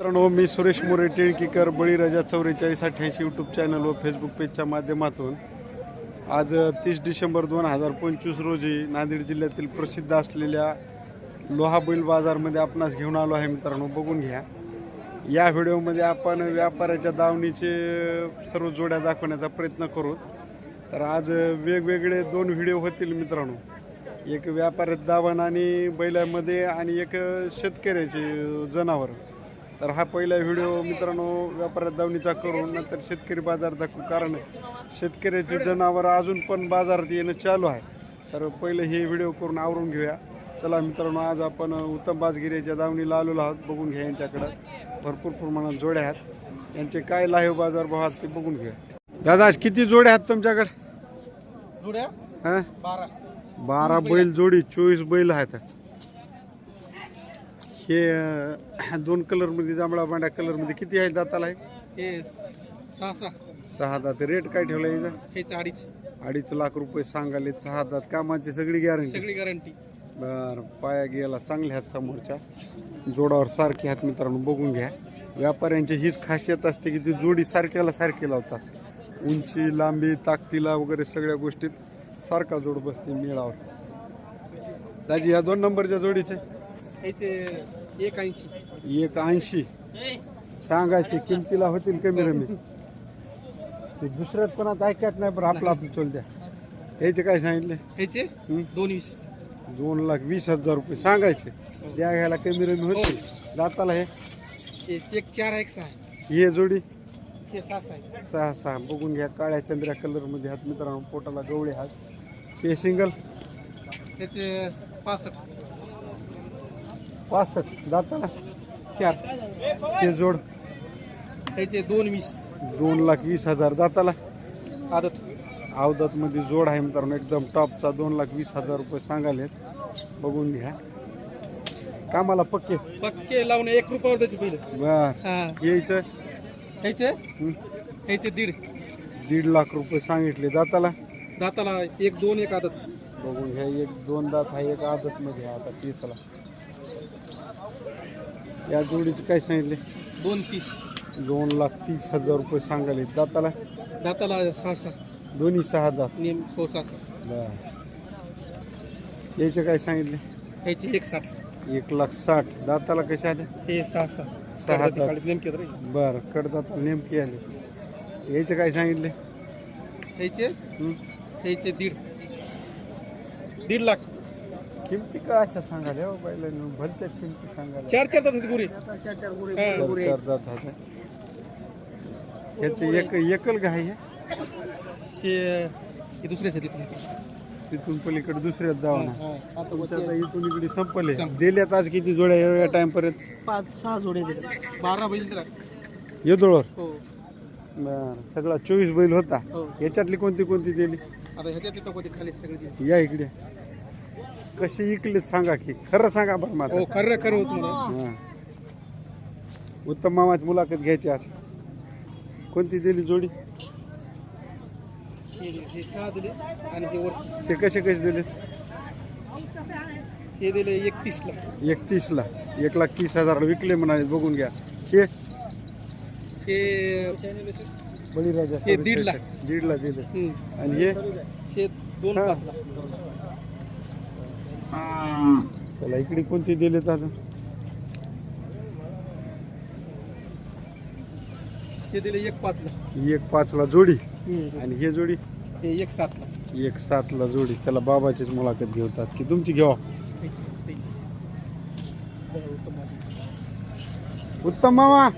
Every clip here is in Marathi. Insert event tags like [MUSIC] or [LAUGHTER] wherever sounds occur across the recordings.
मित्रांनो मी सुरेश मोरे टिळकीकर बळीराजा चौवेचाळीस अठ्ठ्याऐंशी यूट्यूब चॅनल व फेसबुक पेजच्या माध्यमातून आज तीस डिसेंबर दोन हजार पंचवीस रोजी नांदेड जिल्ह्यातील प्रसिद्ध असलेल्या लोहा बैल बाजारमध्ये आपणास घेऊन आलो आहे मित्रांनो. बघून घ्या. या व्हिडिओमध्ये आपण व्यापाऱ्याच्या दावणीचे सर्व जोड्या दाखवण्याचा प्रयत्न करू. तर आज वेगवेगळे दोन व्हिडिओ होतील मित्रांनो. एक व्यापाऱ्यात दावण आणि बैलामध्ये आणि एक शेतकऱ्याचे जनावर. तर हा पहिला व्हिडिओ मित्रांनो व्यापाऱ्यात दावणीचा करून नंतर शेतकरी बाजार दाखवू. कारण शेतकऱ्याचे जनावर अजून पण बाजारात येणं चालू आहे. तर पहिलं हे व्हिडिओ करून आवरून घेऊया. चला मित्रांनो आज आपण उत्तम बाजगिरीच्या दावणीला आलेलो आहोत. बघून घ्या यांच्याकडं. भरपूर प्रमाणात जोड्या आहेत. यांचे काय लाईव्ह बाजार भाव आहेत ते बघून घ्या दादा आज किती जोड्या आहेत तुमच्याकडे? जुड्या? हां? बारा. बारा बैल जोडी चोवीस बैल आहेत. हे अं, [COUGHS] दोन कलरमध्ये जांभळा पांढऱ्या कलरमध्ये किती आहे दाताला आहे हे सहा सहा. सहा दात. रेट काय ठेवला याचा हेच अडीच. अडीच लाख रुपये सांगाले सहा दात. कामाची सगळी गॅरंटी सगळी गॅरंटी बर पाया गेला चांगले आहेत समोरच्या. जोडावर सारखे आहेत मित्रांनो बघून घ्या. व्यापाऱ्यांची हीच खासियत असते की ती जोडी सारख्याला सारखी लावतात. उंची लांबी ताकदीला वगैरे सगळ्या गोष्टीत सारखा जोड बसते मेळावर. दाजी या दोन नंबरच्या जोडीचे? एक ऐंशी एक ऐंशी सांगायचे किमतीला होतील कमी रमी. ते दुसऱ्यात पण आता ऐकत नाही बरं आपलं आपलं चल द्या. याचे काय सांगितले? ह्याचे? हं? दोन वीस दोन लाख वीस हजार रुपये. सांगायचे. द्या घ्यायला कमी रमी होते दाताला हे. हे- एक चार एक सहा हे जोडी? हे सहा सहा आहे. सहा सहा. बघून घ्या काळ्या चंद्र्या कलरमध्ये हात मित्रांनो पोटाला गवळे हात. हे सिंगल ह्याचे पासष्ट. पासष्ट. दाताला चार. हे जोड. ह्याचे दोन वीस. दोन लाख वीस हजार. दाताला आदत. अवधातमध्ये जोड आहे मित्रांनो. एकदम टॉपचा दोन लाख वीस हजार रुपये सांगाले बघून घ्या. कामाला पक्के? पक्के लावून एक रुपयावर त्याचे पहिलं. बर. हा. यायचं? हं? ह्याचे दीड. दीड लाख रुपये सांगितले. दाताला दाताला एक दोन एक आदत. बघून घ्या. एक दोन दात आहे एक आदत मध्ये आहे आता तीसला. या जोडीचे काय सांगितले? दोन तीस. दोन लाख तीस हजार रुपये सांगाले दाताला? दाताला सहा सहा. दोन्ही सहा दात. नेम हो सहा सहा. बर. याचे काय सांगितले? ह्याचे एक साठ. एक लाख साठ. दाताला कसे आले? हे सहा सहा. सहा कडदाती दात. काढले नेमके बर कडदाताला नेमके आले. याचे काय सांगितले? ह्याचे हं? ह्याचे दीड. दीड लाख. किमती का अशा सांगाले हो बैलांनी भलत्यात किमती सांगाले चार चार तास गुरे. चार चार दात आहे याचे एक एकल गाय आहे. हे दुसऱ्याचे तिथून तिथून पलीकडे दुसऱ्यात जाऊ ना आता तुमच्या आता इथून इकडे संपले. संप- दिल्यात आज किती जोड्या या टाइम पर्यंत. पाच सहा जोडे दिले बारा बैल दिला येदोळवर? हो. बरं. सगळा चोवीस बैल होता. हो. याच्यातली कोणती कोणती दिली? आता ह्याच्यात तिथं कोणते खाली सगळे दिले. या इकडे. कशी इकलेत सांगा की खरं सांगा बरं मला हो खरं खरं होत मला. हां. उत्तम मामाची मुलाखत घ्यायची आज कोणती दिली जोडी? हे सहा दिले आणि हे वर. ते कसे कसे दिले? हे दिले एकतीसला. एकतीसला. एक लाख तीस हजार विकले म्हणाले बघून घ्या. हे? हे बळीराजा हे दीड लाख. दीडला दिले. हम्म. आणि हे? हे दोन हा. पाचला. चला इकडे कोणती दिलेत अजून हे दिले एक पाचला. एक पाचला जोडी. आणि हे जोडी? हे एक सातला. एक सातला जोडी. चला बाबाचीच मुलाखत घेतात की तुमची. बघा, उत्तम मामा.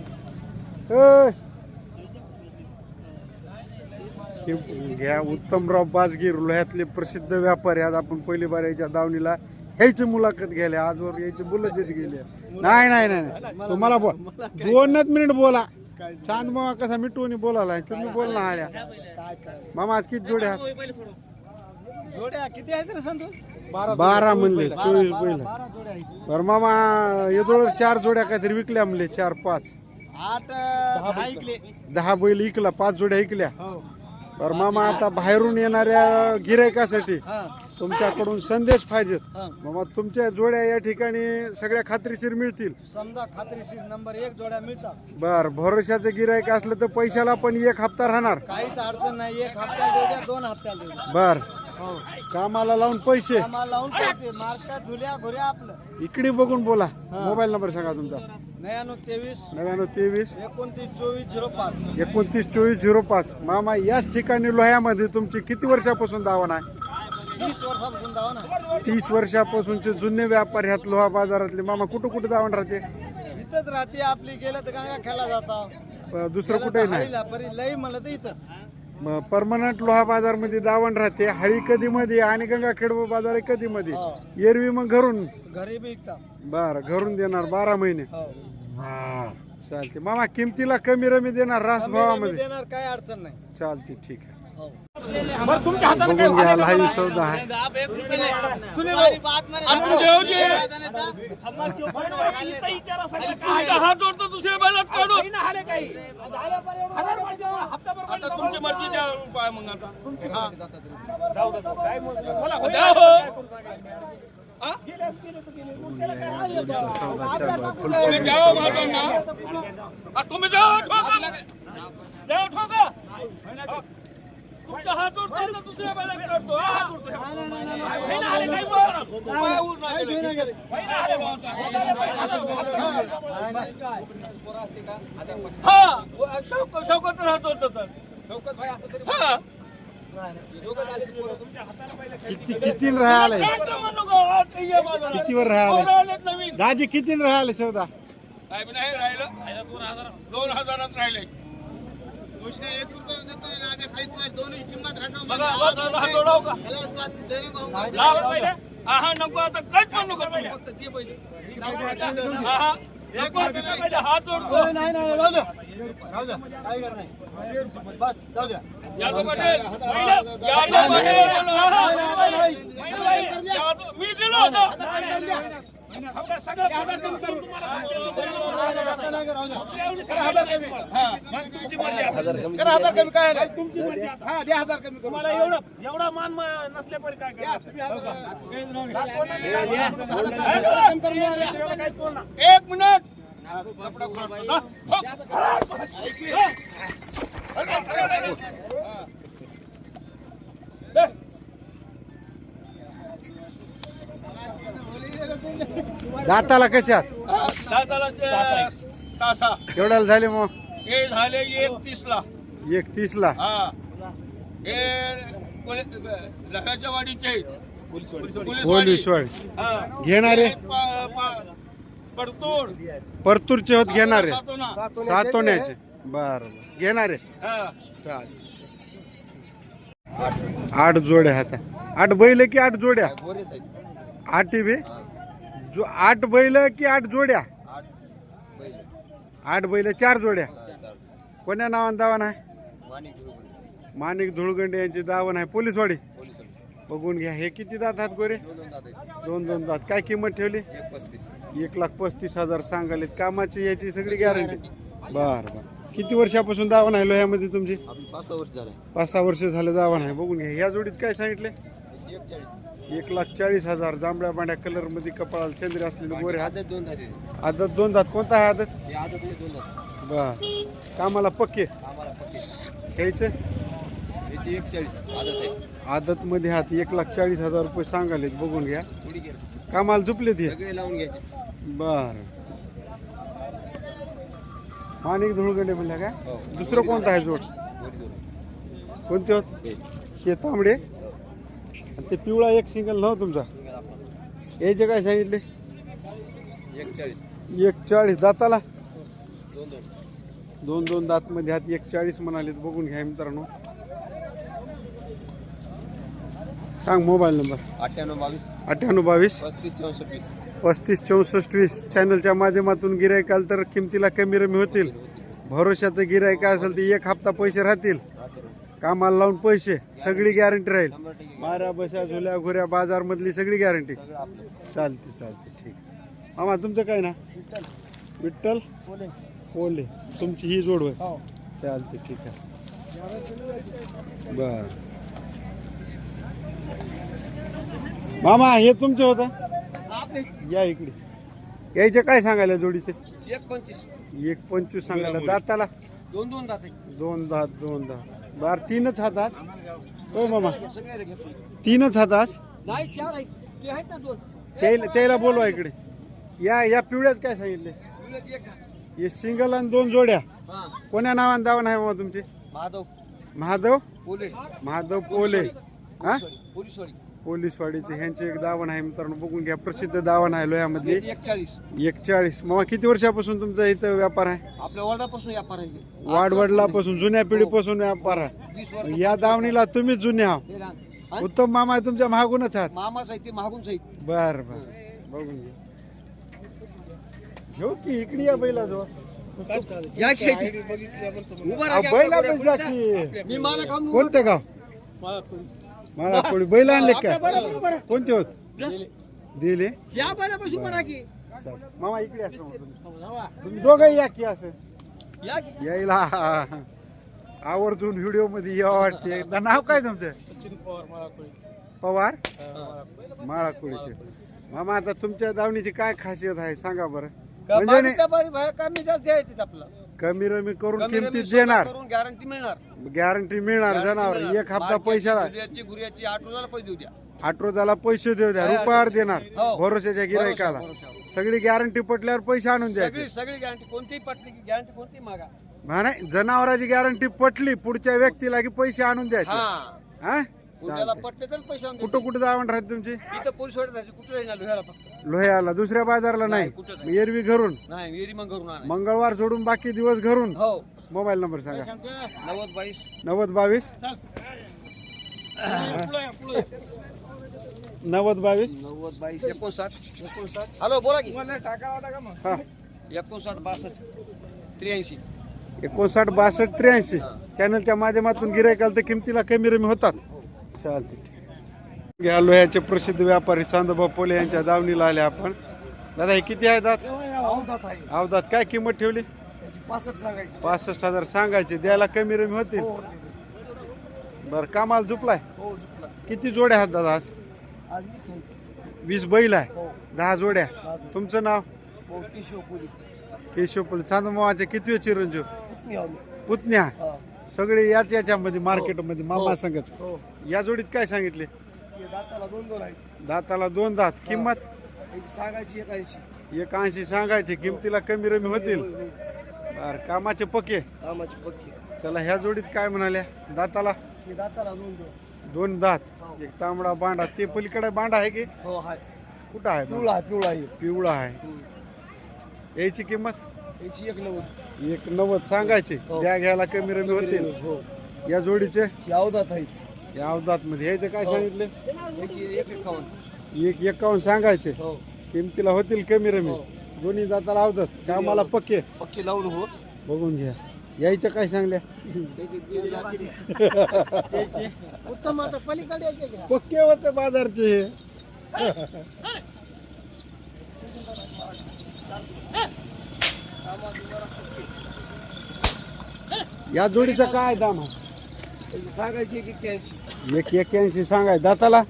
हे घ्या उत्तमराव बाजगीर लोह्यातले प्रसिद्ध व्यापारी आज आपण पहिली बार याच्या दावणीला ह्याची मुलाखत घ्यायला. आजवर याची बोलत देत गेले नाही नाही नाही. तुम्हाला बोल. दोनच मिनिट बोला. चांद मामा कसा मिठवून बोलायला. तुम्ही बोल ना आल्या मामा आज किती जोड्या जोड्या किती आहेत रे संतोष? बारा म्हणले. चोवीस बैल. बरं मामा येदोळ चार जोड्या काहीतरी विकल्या म्हणले चार पाच. आठ दहा बैल. इकला पाच जोड्या इकल्या बरं मामा आता बाहेरून येणाऱ्या गिरायकासाठी तुमच्याकडून संदेश पाहिजेत. मग तुमच्या जोड्या या ठिकाणी सगळ्या खात्रीशीर मिळतील. समजा खात्रीशीर नंबर एक जोड्या मिळतात. बर भरोशाचं गिरायक असलं तर पैशाला पण एक हप्ता राहणार. काहीच अडचण नाही एक हप्ता देऊ द्या दोन देऊ द्या. बर. हो. कामाला लावून पैसे. आम्हाला लावून मार्कात धुल्या घुऱ्या आपलं. इकडे बघून बोला. मोबाईल नंबर सांगा तुमचा. नव्याण्णव तेवीस. नव्याण्णव तेवीस. एकोणतीस चोवीस झिरो पाच. एकोणतीस चोवीस झिरो पाच. मामा याच ठिकाणी लोह्यामध्ये तुमची किती वर्षापासून दावण आहे? तीस वर्षापासून ना तीस वर्षापासूनचे जुने व्यापारी ह्यात लोहा बाजारातले. मामा कुठं कुठं दावण राहते? इथंच राहते आपली. गेलं तर गंगा खेळला जाता. अ, दुसरं कुठेही नाही. परी लई म्हणलं तर इथं. परमनंट लोहा बाजारमध्ये दावण राहते हळी कधी मध्ये आणि गंगाखेड बाजार कधी मध्ये हो. एरवी मग घरून? घरी बर घरून देणार बारा महिने. हो. चालते. मामा किमतीला कमी रमी देणार रास भावामध्ये? देणार काय अडचण नाही. चालते ठीक आहे. हो. बघून घ्या लाईव्ह सौदा आहे. दुसऱ्या बैलात काढून आता तुमची मर्जी द्या उपाय मग आता हा. हो. हा? तुम्ही द्या हो महाराजांना. हा, तुम्ही द्या हो, ठोका. द्या हो, ठोका. हा. तुमचा हात जोडतो ना दुसऱ्या बैलात काढतो. हा, हात जोडतो. हे ना आले काही बरं. उपाय होऊन नाही गेले. हे ना आले बा आता. हा शौकत शौकत राहतो तर हा किती किती राहिले? हा. कितीवर राहिले दाजी किती राहिले सौदा नाही राहिलं. दोन हजारात राहिले. नको आता. काहीच नका पहिले. हात. नाही नाही जाऊ द्या. जाऊ बस जाऊ द्या. यादव पाटील, यादव पाटील, हा, हा. मी दिलं होतं. हा, हजार कमी काय. तुमची मर्जी. हा द्या हजार कमी करू तुम्हाला एवढं एवढा मान म- नसल्या पण काय. एक मिनिट. हा. दाताला कशात सहा. केवढ्याला झाले मग? हे झाले एक तीस ला एकतीस ला हा पोलीस- लहाच्या वाडीचे पोलीस वाडी. पोलीसवाडी हा. घेणारे? परतूर. परतूरचे होत घेणारे. सातोना. सातोण्याचे बर. घेणारे? हा. चालेल. आठ जोड्या आता आठ बैल की आठ जोड्या? आठ बे? जो आठ बैल की आठ जोड्या? आठ बैल. चार जोड्या. कोण्या नावानं दावण आहे माणिक धुळगंडे. यांची दावण आहे पोलीसवाडी? बघून घ्या. हे किती दात आहेत गोरे? दोन दोन दात काय किंमत ठेवली? एक लाख पस्तीस हजार सांगाले कामाची याची सगळी गॅरंटी बर बर. किती वर्षापासून दावण आहे लोह्यामध्ये तुमची? पाच सहा वर्ष झाले. पाच सहा वर्ष झालं दावण आहे बघून घ्या. ह्या जोडीत काय सांगितले? एक लाख चाळीस हजार. जांभळ्या पांढऱ्या कलरमध्ये कपाळाला चंद्र असलेले गोरे हात. आदत दोन झाले. आदत दोन दात. कोणता आहे आदत? हे आदत नाही दोन झाले बर. कामाला पक्के? आम्हाला पक्के. घ्यायचे? याची एक चाळीस आदत आहे. आदत मध्ये हात एक लाख चाळीस हजार रुपये सांगालेत. बघून घ्या. थोडी कामाला झुपलेत हे. सगळे लावून घ्यायचे. बर. माणिक धुळगंडे म्हणल्या काय? हो. दुसरं कोणतं आहे जोड? कोणते? होत हे तांबडे. आणि ते पिवळा एक सिंगल नव्ह तुमचा? याचे काय सांगितले? एक चाळीस दाताला? दोन दोन. दोन दोन दात मध्ये हात एक चाळीस म्हणाले बघून घ्या मित्रांनो. सांग मोबाईल नंबर. अठ्ठ्याण्णव बावीस. अठ्ठ्याण्णव बावीस. पस्तीस चौसष्ट वीस. पस्तीस चौसष्ट वीस चॅनलच्या माध्यमातून गिरायकाल तर किमतीला कमी रमी होतील. भरोशाचं गिरायक असेल तर एक हप्ता पैसे राहतील. कामाला लावून पैसे सगळी गॅरंटी राहील. मारा माऱ्या बशा झुल्या घुऱ्या बाजारमधली सगळी गॅरंटी चालते चालते ठीक. मामा तुमचं काय ना? विठ्ठल ओले तुमची ही जोड होय. चालते ठीक आहे. बर. मामा हे तुमचं होतं? या इकडे. यायचे काय सांगायला जोडीचे? एक पंचवीस. एक पंचवीस सांगायला. दाताला? दोन दोन दात दोन दहा दोन दहा बार तीनच हात आज? होय मामा. सगळे घे तीनच हात आज? नाही चार आहेत. ते आहेत ना दोन. त्याला त्याला बोलवा इकडे. या या पिवळ्याच काय सांगितले? तुला एक हे सिंगल आणि दोन जोड्या. हा. कोण्या नावाने दावा नाही बाबा तुमचे? माधव. महादेव पोले. महादेव पोले. हा? पोलीसवाडी. पोलीसवाडीचे ह्यांचे एक दावण आहे मित्रांनो बघून घ्या प्रसिद्ध दावण आहे लोह्यामधली. एक चाळीस. एकचाळीस. मामा किती वर्षापासून तुमचा इथं व्यापार आहे? आपल्या वडिलापासून व्यापार आहे. वाडवडलापासून जुन्या पिढीपासून व्यापार आहे. या दावणीला तुम्हीच जुन्या. आहात हे. हा? उत्तम मामा आहे तुमच्या महागूनच आहात. मामा साहित्य मागून साहित्य बर बर. बघून घे घेऊ की इकडे या बैला जो या घ्यायची उभा राहा, बैला घ्या, पैसा घ्या. की. मी मला काम कोणते गाव? मला कोणी बैल आणले का? बरं, बरं, बरं. कोणते होत? दिले. या बऱ्यापासून राहा की. मामा इकडे असं तुम्ही तुम्ही दोघंही या की असं. या की. यायला. आवर्जून व्हिडिओमध्ये यावं वाटते. एकदा नाव काय तुमचं? पवार माळा कुळीचे मामा आता तुमच्या दावणीची काय खासियत आहे? सांगा बरं. म्हणजे नाही, व्यापारी बाहेर कमी जास्त द्यायचे आपलं. कमी रमी करून कमी रमी किमतीत स्वतः देणार. करून गॅरंटी मिळणार. गॅरंटी मिळणार जनावर. एक हप्ता पैशाला गुरियाची गुरियाची आठ रोजाला पैसे देऊ द्या. आठवड्याला पैसे देऊ द्या. रुपयावर देणार. हो. भरोशाच्या गिरायकाला. सगळी गॅरंटी पटल्यावर पैसे आणून द्यायचे. सगळी गॅरंटी कोणतीही पटली की गॅरंटी कोणतीही मागा. नाही जनावराची गॅरंटी पटली पुढच्या व्यक्तीला की पैसे आणून द्यायचे. हा. हा? उद्याला पटले तर पैसे आणून कुठं कुठं जावण राहते तुमची. इथं पोलीस वाटत जायचे कुठं येणार लोह्याला फक्त? लोह्याला दुसऱ्या बाजारला नाही, नाही. कुठं नाही. एरवी घरून. नाही विहिरी मग करून आणा मंगळवार सोडून बाकी दिवस घरून. हो. मोबाईल नंबर सांगा. नव्वद बावीस. नव्वद बावीस. नव्वद बावीस. नव्वद बावीस एकोणसाठ. एकोणसाठ हॅलो बोला की. हा. एकोणसाठ बासष्ट त्र्याऐंशी. एकोणसाठ बासष्ट त्र्याऐंशी. चॅनलच्या माध्यमातून गिरायकाल तर किमतीला कमी रमी होतात. चालते ठीक घ्या लोह्याचे प्रसिद्ध व्यापारी चांदोबा पोले यांच्या दावणीला आले आपण. दादा हे किती आहे दात? अवदात. काय किंमत ठेवली? पासष्ट सांगायची पासष्ट हजार सांगायचे. द्यायला कमी रमी होते बरं कामाला झुपलाय? किती जोड्या आहेत दादा? आज वीस बैल आहे. दहा जोड्या. तुमचं नाव? हो केशव पुरी किती चिरंजीव? पुतण्या. सगळे याच याच्यामध्ये मार्केटमध्ये मामा संघच हो. या जोडीत काय सांगितले? दाताला दोन दोन आहेत. दाताला दोन दात. किंमत? याची सांगायची एक ऐंशी. एक ऐंशी सांगायचे. किमतीला कमी रमी होतील. बर कामाचे पके कामाची पक्की. चला ह्या जोडीत काय म्हणाल्या? दाताला? शे दाताला दोन दोन. दोन दात. एक तांबडा बांडा. ते पलीकडे बांडा आहे की? हो हाय कुठं आहे? पिवळा आहे, पिवळा आहे. पिवळा आहे. याची किंमत? याची एक नव्वद. एक नव्वद सांगायचे. हो. द्या घ्यायला कमी रमी होतील. हो. या जोडीचे? ही अवधात आहे या अवधात मध्ये ह्याचे काय सांगितले? याची एक एकावन्न. एक एकावन्न सांगायचे. हो. किमतीला होतील कमी रमी. हो. दोन्ही दाताला अवधात कामाला पक्के. पक्की लावून हो. बघून घ्या. यायच्या काय सांगल्या उत्तम आता पलीकडे यायचे का? पक्के होते बाजारचे हे. या जोडीचा काय दाम आहे? याची सांगायची एक एक्क्याऐंशी. एक एक्याऐंशी सांगाय. दाताला?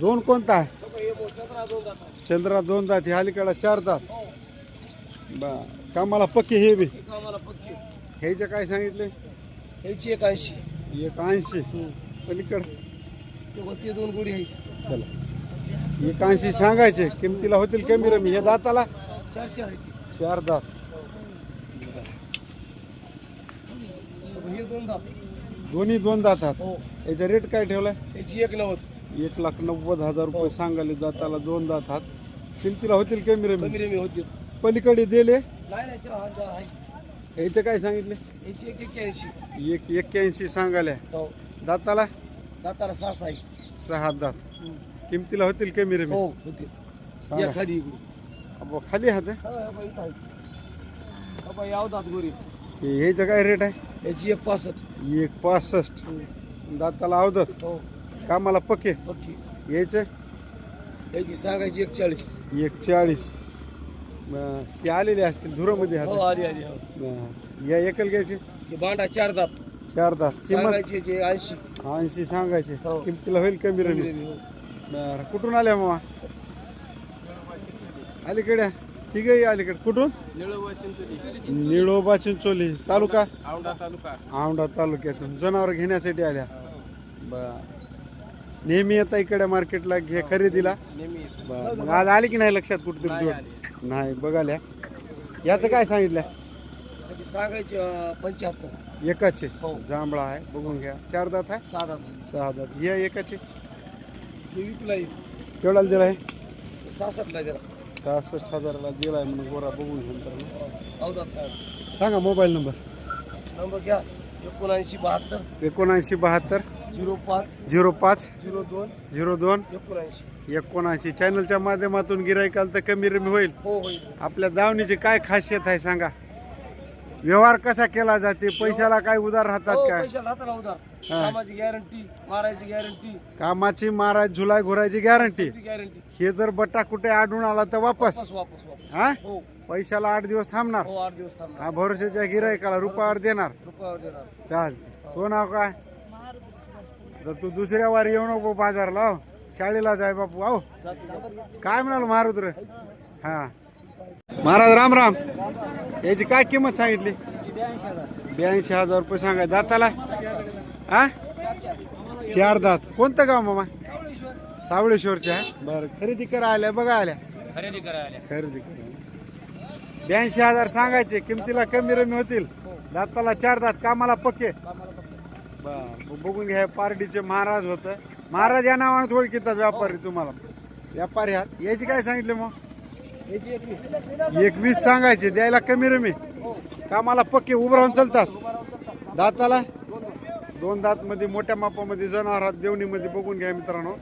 दोन कोणता आहे? चंद्रा दोन दाता चंद्रा दोन दात हे अलीकडे चार दात. बा कामाला पक्के हे बी? ह्याचे काय सांगितले? याची एक ऐंशी एक ऐंशी पलीकड ते दोन गोडी आहे चला. एक ऐंशी सांगायचे. किमतीला होतील कमी रमी. हे दाताला? चार चार आहे चार दात. दोन दात दोन्ही दोन दातात? हो. याचा रेट काय ठेवलाय? याची एक नव्वद. एक लाख नव्वद हजार रुपये सांगाले दाताला दोन दातात. किमतीला होतील कमी रमी? कमी रेमी होती पलीकडे दिले. नाही नाही चार हजार आहे याचे काय सांगितले? याची एक एक्क्याऐंशी. एक एक्क्याऐंशी सांगाल्या हो. दाताला? दाताला सहा आहे. सहा दात. किमतीला होतील कमी रमी? हो होते सांगा. या खाली अबो, खाली हात आहे. हा, बाई, इथं आहे. हा, बाई, याव दात गोरी. हे ह्याचं काय रेट आहे? याची एक पासष्ट. एक पासष्ट. दाताला अवदत. हो. कामाला पक्के पक्की यायचं? याची सांगायची एक चाळीस एक चाळीस बरं. ते आलेले असतील धुरामध्ये हो आली आली हो. या एकल घ्यायचे? हे बांडा चार दात. चार दात. किंमत? सांगायचे जे ऐंशी. ऐंशी सांगायचे. हो. किमतीला होईल कमी रमी. बरं कुठून आल्या मामा? अलीकडे? तिघही अलीकडे. कुठून? निळोबा चिंचोली. तालुका? औंढा तालुका. औंढा तालुक्यातून. जनावर घेण्यासाठी आल्या. बर नेहमी येता इकडे मार्केटला घे खरेदीला? बर मग आज आली की नाही लक्षात कुठेतरी जोड नाही बघाल्या. याचं काय सांगितलं? कधी सांगायचे पंच्याहत्तर. एकाचे? हो. जांभळा आहे. बघून घ्या. चार दात आहे? साधा सहा दात. हे एकाचे? विकला केवढ्याला दिला आहे सहासष्टला जरा सहासष्ट हजाराला दिलाय म्हणून गोरा बघून मित्रांनो अवधात साहेब. सांगा मोबाईल नंबर. नंबर घ्या. एकोणऐंशी बहात्तर. एकोणऐंशी बहात्तर. झिरो पाच. झिरो पाच. झिरो दोन. झिरो दोन. एकोणऐंशी. एकोणऐंशी. चॅनलच्या माध्यमातून गिरायकाल तर कमी रमी होईल. हो होईल. आपल्या दावणीची काय खासियत आहे सांगा. व्यवहार कसा केला जाते? पैशाला काय उधार राहतात हो काय? पैशाला उधार. कामाची गॅरंटी मारायची गॅरंटी कामाची महाराज झुलाय घोरायची गॅरंटी गॅरंटी हे जर बट्टा कुठे आढळून आला तर वापस. वापस वापस वापस. हा? हो. पैशाला आठ दिवस थांबणार. हो आठ दिवस थांबणार. हा भरोशाच्या गिरायकाला रुपयावर देणार. रुपयावर देणार. चाल. तो नाव काय? तर तू दुसऱ्या वारी येऊ नको बाजारला हो. शाळेला जाय बापू आहो काय म्हणाल मारुद्र हा. महाराज राम राम. याची काय किंमत सांगितली? ब्याऐंशी हजार रुपये सांगाय दाताला? हा? चार दात कोणतं गाव मामा? सावळेश्वरचे आहे बरं खरेदी करा आल्या बघा आल्या. खरेदी करायला खरेदी करा. ब्याऐंशी हजार सांगायचे किमतीला कमी रमी होतील. दाताला चार दात कामाला पक्के. बघून घ्या पार्टीचे महाराज होत. महाराज या नावानं ओळखीतात व्यापारी तुम्हाला. व्यापारी आहात. याची काय सांगितले मग? एकवीस सांगायचे द्यायला कमी रमी. कामाला पक्के उभं राहून चालतात. दाताला? दोन दात मध्ये मोठ्या मापामध्ये जनावरात देवणीमध्ये बघून घ्या मित्रांनो.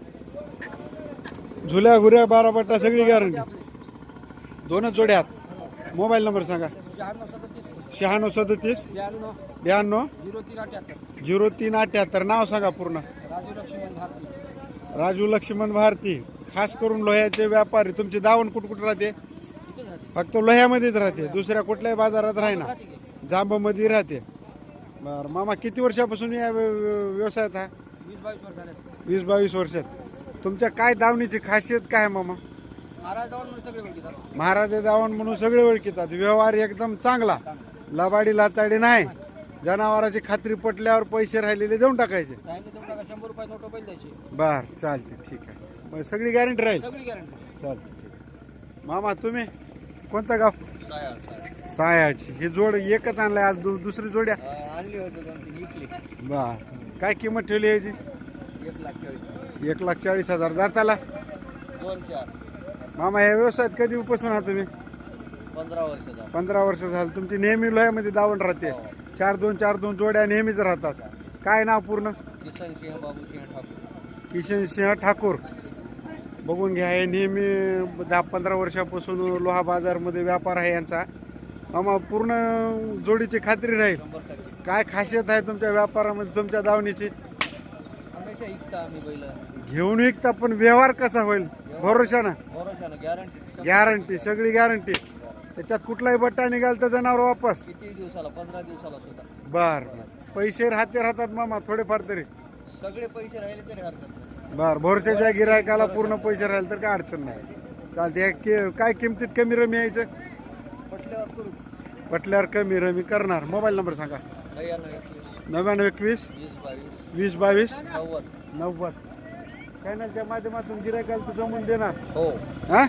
झुल्या गुऱ्या बारा बट्टा सगळी गॅरंटी दोनच जोड्यात मोबाईल नंबर सांगा. शहाण्णव सदतीस ब्याण्णव झिरो तीन अठ्याहत्तर. नाव सांगा पूर्ण. राजू लक्ष्मण भारती. खास करून लोह्याचे व्यापारी. तुमची दावण कुठ कुठं राहते? फक्त लोह्यामध्येच राहते. दुसऱ्या कुठल्याही बाजारात राही ना. जांबामध्ये राहते. बरं. मामा किती वर्षापासून या व्य- व्य- व्यवसायात हा? वीस बावीस वर्ष झाले वीस बावीस वर्षात. तुमच्या काय दावणीची खासियत काय आहे मामा? महाराज जाऊन म्हणजे सगळे ओळखीतात महाराज दावण म्हणून सगळे ओळखीतात व्यवहार एकदम चांगला. लबाडी लाताडी नाही. जनावराची खात्री पटल्यावर पैसे राहिलेले देऊन टाकायचे. टाइम देऊन टाका. शंभर रुपये नोट पहिले द्यायची. बर चालते ठीक आहे. मग सगळी गॅरंटी राहील. सगळी गॅरंटी चालते ठीक आहे. मामा तुम्ही? कोणतं गाव? सायाळची ही जोड एकच आणलाय आज दु- दुसरी जोड्या आणली होती दोन तीन विकली. बर काय किंमत ठेवली याची? एक लाख चाळीस एक लाख चाळीस हजार. दोन चार. मामा या व्यवसायात कधी उपसून आहात तुम्ही? पंधरा वर्षाचा पंधरा वर्ष झालं. तुमची नेहमी लोह्यामध्ये दावण राहते. चार दोन चार दोन जोड्या नेहमीच राहतात. काय नाव पूर्ण? किसन सिंह बाबू सिंह ठाकूर. किशन सिंह ठाकूर. बघून घ्या हे नेहमी दहा पंधरा वर्षापासून लोहा बाजारमध्ये व्यापार आहे यांचा. मामा पूर्ण जोडीची खात्री राहील. काय खासियत आहे तुमच्या व्यापारामध्ये तुमच्या दावणीची? घेऊन विकता पण व्यवहार कसा होईल? बरोबर ना? गॅरंटी सगळी गॅरंटी त्याच्यात कुठलाही बट्टा निघाल तर जनावर वापस. बर. पैसे राहते राहतात मामा थोडेफार तरी. सगळे पैसे राहिले तरी बर भरोशाच्या गिरायकाला पूर्ण पैसे राहिले तर काय अडचण नाही. चालते काय किमतीत कमी रमी यायचं? पटल्यावर कमी रमी करणार. मोबाईल नंबर सांगा. नव्याण्णव एकवीस वीस बावीस नव्वद. नव्वद चॅनलच्या माध्यमातून गिरायकाला तू जमून देणार. हो. हा?